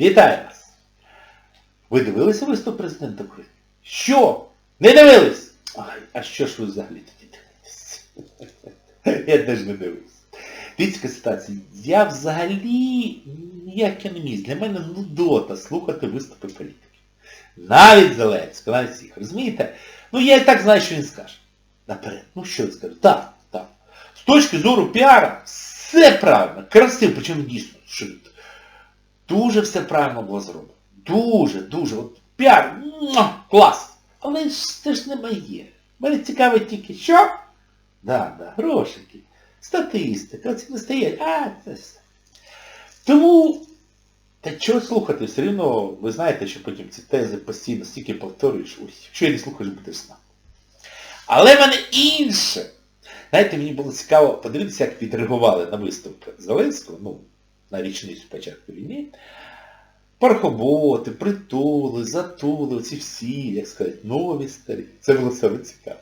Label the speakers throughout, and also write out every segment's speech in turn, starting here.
Speaker 1: Вітаю вас! Ви дивилися виступ президента України? Що? Не дивились? Ай, а що ж ви взагалі тоді дивитесь? Я теж не дивився. Дивіться, ситуація. Я взагалі ніяк я не міг. Для мене нудота слухати виступи політиків. Навіть Зеленського, навіть всіх. Розумієте? Ну я і так знаю, що він скаже. Наперед. Ну що він скаже? Так, так. З точки зору піара, все правильно, красиво, причому дійсно, що дуже все правильно було зроблено. Дуже, дуже. От піар, клас. Але ж це ж не моє. Мене цікавить тільки що? Да, да, грошики, статистика, оці не стоять. А, це все. Тому, та чого слухати, все рівно, ви знаєте, що потім ці тези постійно стільки повторюєш, ось, якщо я не слухаєш, буде сна. Але в мене інше. Знаєте, мені було цікаво подивитися, як відреагували на виступ Зеленського, ну, на річницю початку війни. Пархоботи, притули, затули, оці всі, як сказати, нові старі. Це було саме цікаво.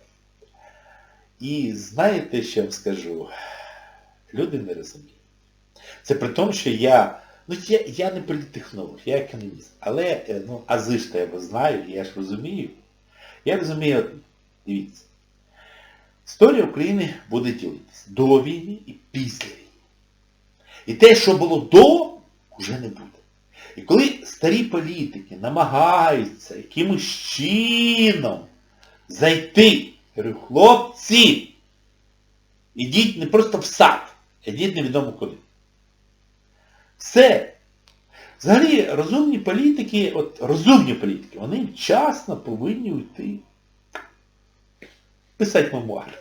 Speaker 1: І знаєте, що я вам скажу? Люди не розуміють. Це при тому, що я, ну я, я не політтехнолог, я економіст. Але, е, ну, ази ж то я знаю, я ж розумію. Я розумію, дивіться. Історія України буде ділитися до війни і після війни. І те, що було до, вже не буде. І коли старі політики намагаються якимось чином зайти, я говорю, хлопці, ідіть не просто в сад, ідіть невідомо куди. Все. Взагалі розумні політики, от розумні політики, вони вчасно повинні йти писати мемуари.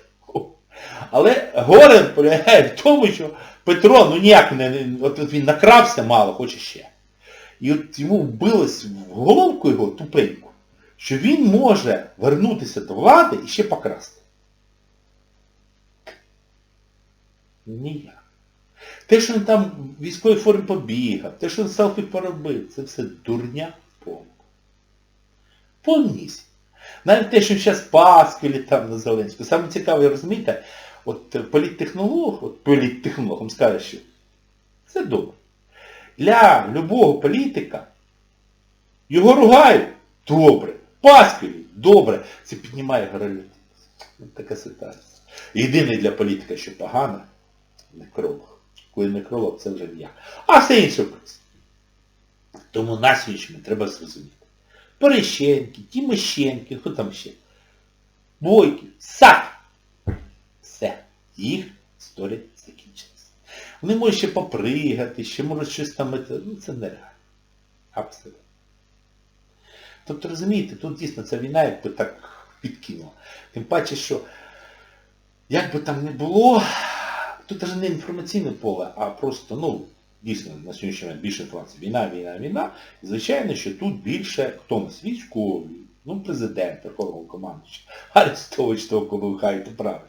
Speaker 1: Але горе полягає в тому, що Петро ну ніяк не, от він накрався мало, хоче ще. І от йому вбилось в головку його тупеньку, що він може вернутися до влади і ще покрасти. Ніяк. Те, що він там в військовій формі побігав, те, що він селфі поробив, це все дурня повна. Повністю. Навіть те, що зараз пасквілі там на Зеленську. Саме цікаве, розумієте, от е, політтехнолог, от політтехнолог вам скаже, що це добре. Для любого політика його ругають добре. Пасквілі добре. Це піднімає горолюбність. Така ситуація. Єдине для політика, що погано, некролог. Коли некролог, це вже ніяк. А все інше. Тому на сьогоднішній треба зрозуміти. Порещенки, Тимощенки, хто там ще? Бойки, САК. Все. Їх історія закінчилася. Вони можуть ще попригати, ще можуть щось там, ну це нереально. Абсолютно. Тобто, розумієте, тут дійсно ця війна якби так підкинула. Тим паче, що як би там не було, тут навіть не інформаційне поле, а просто, ну, дійсно, на сьогоднішній момент більше інформації. Війна, війна, війна. І звичайно, що тут більше хто на військовий, ну, президент, Верховного командуюча, Арестович того, кого ви правильно.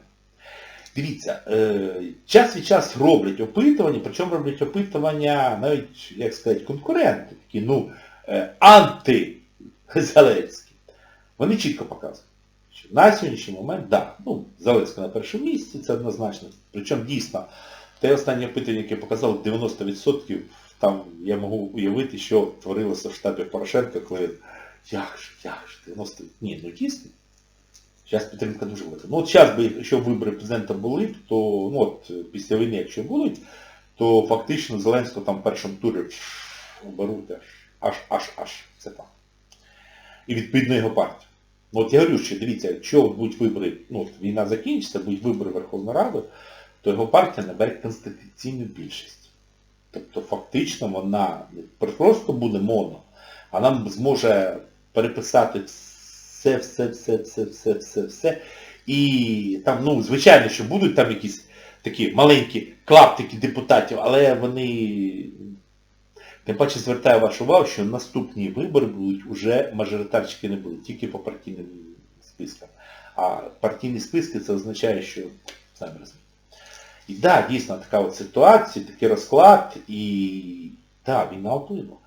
Speaker 1: Дивіться, е, час від часу роблять опитування, причому роблять опитування навіть, як сказати, конкуренти, такі, ну, е, анти-Зеленські. Вони чітко показують, що на сьогоднішній момент, так, да, ну, Зеленський на першому місці, це однозначно. Причому дійсно, те останнє опитування, яке показало 90%, там я можу уявити, що творилося в штабі Порошенка, коли як ж, як ж, 90, ні, ну дійсно. Зараз підтримка дуже велика. Ну от зараз би, якщо вибори президента були, б, то ну от після війни, якщо будуть, то фактично Зеленського там в першому турі оберуть аж, аж, аж, аж. Це так. І відповідно його партію. Ну от я говорю, що дивіться, якщо будуть вибори, ну от війна закінчиться, будуть вибори Верховної Ради, то його партія набере конституційну більшість. Тобто фактично вона не просто буде моно, а нам зможе переписати все, все, все, все, все, все, все. І там, ну, звичайно, що будуть там якісь такі маленькі клаптики депутатів, але вони... Тим паче звертаю вашу увагу, що наступні вибори будуть уже мажоритарчики не будуть, тільки по партійним спискам. А партійні списки це означає, що самі розумієте. І так, да, дійсно така от ситуація, такий розклад, і так, да, війна вплинула.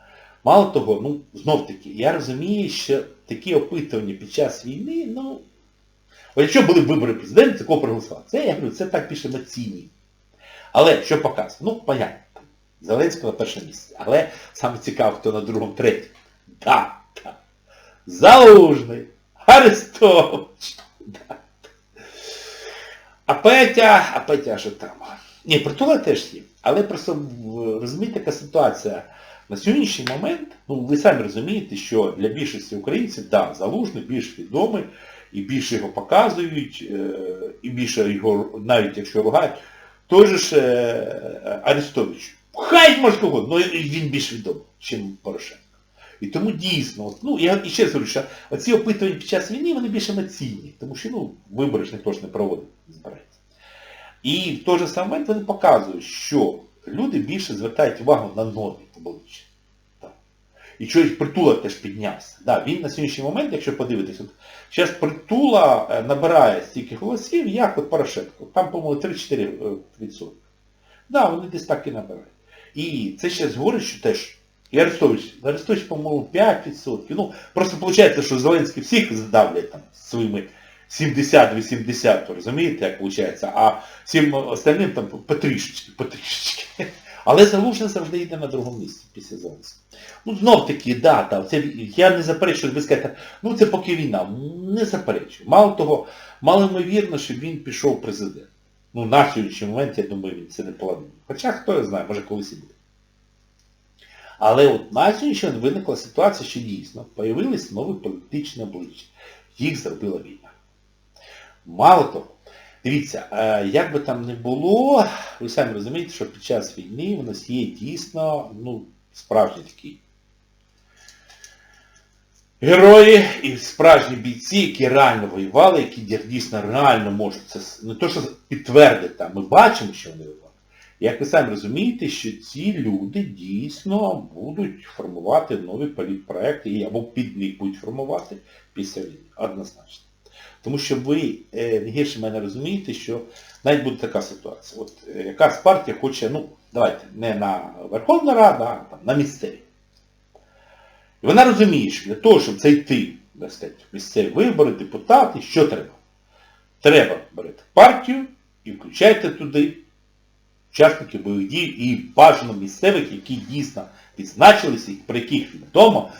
Speaker 1: Мало того, ну, знов таки, я розумію, що такі опитування під час війни, ну, от якщо були вибори президента, кого проголосував? Це, я говорю, це так більш емоційні. Але що показує? Ну, понятно. Зеленського на першому місці. Але саме цікаво, хто на другому, третьому. Да, да. Залужний, Арестович. Да. А Петя, а Петя що там? Ні, притула теж є. Але просто розумієте, яка ситуація. На сьогоднішній момент, ну ви самі розумієте, що для більшості українців, да, залужний більш відомий, і більше його показують, е, і більше його, навіть якщо ругають, той же ж е, Арестович. Хай може кого, але він більш відомий, ніж Порошенко. І тому дійсно, от, ну я і ще говорю, що оці опитування під час війни, вони більш емоційні, тому що ну, вибори ж ніхто ж не проводить, збирається. І в той же самий момент вони показують, що люди більше звертають увагу на нові обличчя. І їх притула теж піднявся. Да, він на сьогоднішній момент, якщо подивитись, от, зараз притула е, набирає стільки голосів, як от Порошенко. Там, по-моєму, 3-4 відсотки. Да, вони десь так і набирають. І це ще говорить, що теж і Арестович, Арестович, по-моєму, 5%. Ну, просто виходить, що Зеленський всіх здавлять там своїми 70-80, розумієте, як виходить, а всім остальним там потрішечки. Але Залужний завжди йде на другому місці після Зеленського. Ну, знов таки, да, да, це, я не заперечую, ви скажете, ну це поки війна. Не заперечую. Мало того, мало ймовірно, що він пішов президент. Ну, на сьогоднішній момент, я думаю, він це не планує. Хоча, хто його знає, може колись і буде. Але от на виникла ситуація, що дійсно появились нові політичні обличчя. Їх зробила війна. Мало того, дивіться, е, як би там не було, ви самі розумієте, що під час війни в нас є дійсно, ну, справжні такі герої і справжні бійці, які реально воювали, які дійсно реально можуть це не то, що підтвердити, а ми бачимо, що вони воювали. Як ви самі розумієте, що ці люди дійсно будуть формувати нові політпроекти або під них будуть формувати після війни. Однозначно. Тому що ви е, гірше мене розумієте, що навіть буде така ситуація. От е, якась партія хоче, ну, давайте, не на Верховна Рада, а там, на місцеві. І вона розуміє, що для того, щоб зайти, так в місцеві вибори, депутати, що треба? Треба берете партію і включайте туди учасників бойових дій і бажано місцевих, які дійсно відзначилися, про яких відомо,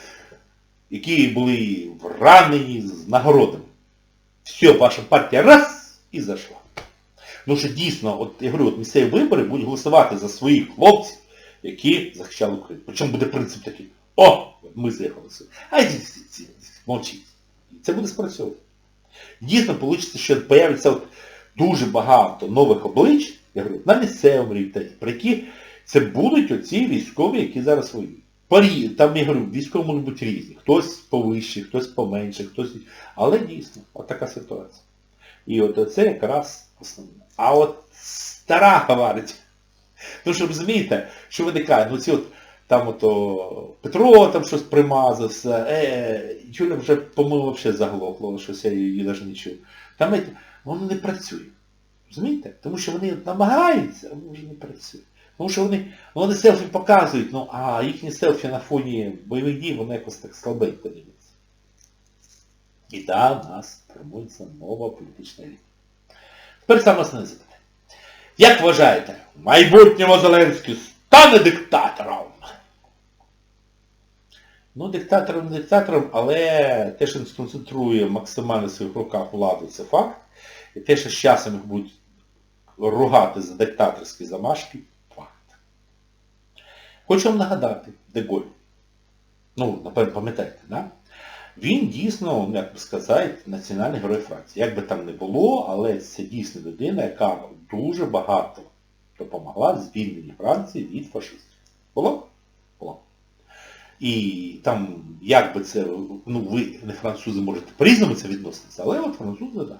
Speaker 1: які були вранені з нагородами. Все, ваша партія раз і зайшла. Ну що дійсно, от я говорю, от місцеві вибори будуть голосувати за своїх хлопців, які захищали Україну. Причому буде принцип такий, о, ми за. А ці, мовчіть. Це буде спрацьовувати. Дійсно, вийде, що появиться от дуже багато нових облич, я говорю, на місцевому рівні, про які це будуть оці військові, які зараз воюють. Порі, там, я говорю, військові можуть бути різні. Хтось повище, хтось поменше, хтось... Але дійсно, от така ситуація. І от це якраз основне. А от стара говорить, ну що розумієте, що виникає, ну ці от там ото Петро там щось примазався, е, Юля вже, по-моєму, взагалі заглохла, щось я її навіть не чув. Там е, воно не працює. Розумієте? Тому що вони намагаються, а воно вже не працює. Тому що вони, вони селфі показують, ну а їхні селфі на фоні бойових дій, воно якось так слабенько дивиться. І да, нас формується нова політична лінія. Тепер саме основне запитання. Як вважаєте, в майбутньому Зеленський стане диктатором? Ну, диктатором не диктатором, але те, що він сконцентрує максимально в своїх руках владу, це факт. І те, що з часом їх будуть ругати за диктаторські замашки, факт. Хочу вам нагадати, Деголь. Ну, напевно, пам'ятаєте, да? Він дійсно, як би сказати, національний герой Франції. Як би там не було, але це дійсно людина, яка дуже багато допомогла в звільненні Франції від фашистів. Було? Було. І там, як би це, ну ви не французи можете по-різному це відноситися, але от французи, так. Да.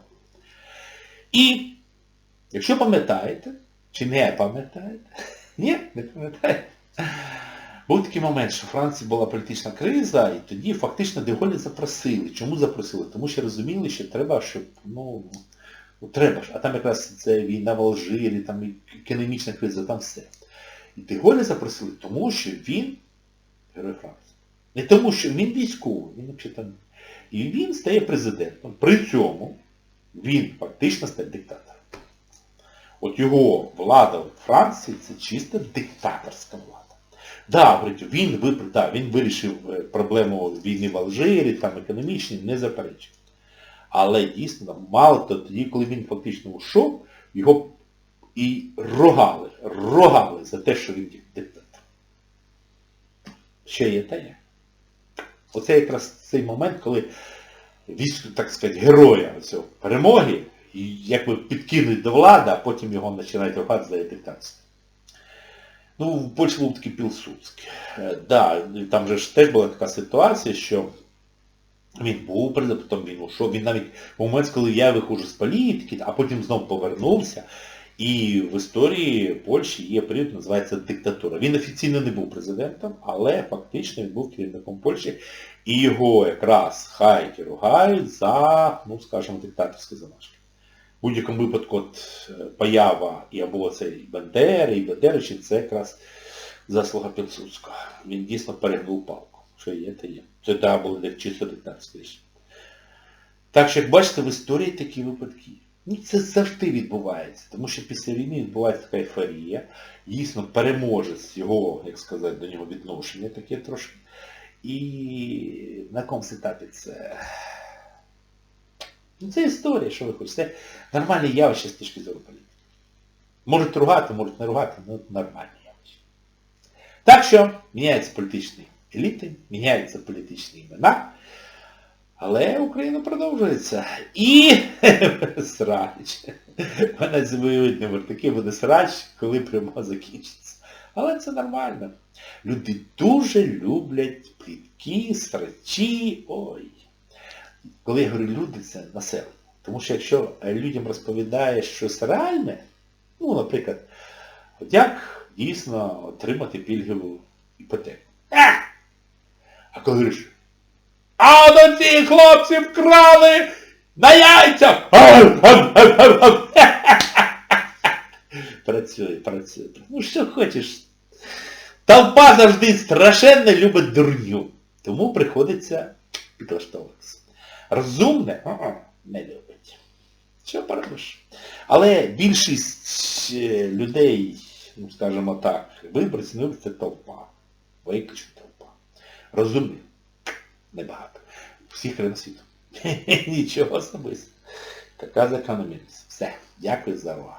Speaker 1: І, якщо пам'ятаєте, чи не пам'ятаєте, ні, не пам'ятаєте, був такий момент, що в Франції була політична криза, і тоді фактично Деголі запросили. Чому запросили? Тому що розуміли, що треба, щоб, ну, ну треба ж. А там якраз це війна в Алжирі, там економічна криза, там все. І Деголі запросили, тому що він герой Франції. Не тому, що він військовий, він взагалі там. І він стає президентом. При цьому він фактично стає диктатором. От його влада в Франції це чисто диктаторська влада. Да, він, да, він вирішив е, проблему війни в Алжирі, там економічні, не заперечив. Але дійсно, мало то тоді, коли він фактично ушов, його і рогали, рогали за те, що він диктатор. Ще є є. Оце якраз цей момент, коли військ, так сказати, героя цього перемоги, якби підкинуть до влади, а потім його починають рогати за диктатство. Ну, в Польщі був такий Пілсудський. Е, Да, там же ж теж була така ситуація, що він був президентом, потім він ушов. Він навіть в момент, коли я виходжу з політики, а потім знову повернувся. І в історії Польщі є період, називається диктатура. Він офіційно не був президентом, але фактично він був керівником Польщі. І його якраз хайки ругають за, ну скажімо, диктаторські замашки. В будь-якому випадку от, е, поява і або це і Бендери, і Бендеричі, це якраз заслуга Пілсудського. Він дійсно перегнув палку. Що є, то є. Це да, були як чисто диктаторські рішення. Так що, як бачите, в історії такі випадки. Ну, це завжди відбувається, тому що після війни відбувається така ейфорія. Дійсно, переможець його, як сказати, до нього відношення таке трошки. І на якомусь етапі це... Ну, це історія, що ви хочете. Це нормальне явище з точки зору політики. Можуть ругати, можуть не ругати, але нормальне явище. Так що міняються політичні еліти, міняються політичні імена, але Україна продовжується. І срач. Вона зимують не таки буде срач, коли прямо закінчиться. Але це нормально. Люди дуже люблять плітки, срачі, ой. Коли я говорю люди, це населення. Тому що якщо людям розповідаєш щось реальне, ну, наприклад, от як дійсно отримати пільгову іпотеку. А! А коли говориш, а до ці хлопці вкрали на яйцях! Працює, працює. Ну що хочеш. Толпа завжди страшенно любить дурню. Тому приходиться підлаштовуватися. Розумне а-а, не любить. Що поробиш? Але більшість е, людей, ну скажімо так, виборців, ну, це толпа. Виключно толпа. Розумних небагато. Всіх країн світу. Нічого особистого. Така закономірність. Все. Дякую за увагу.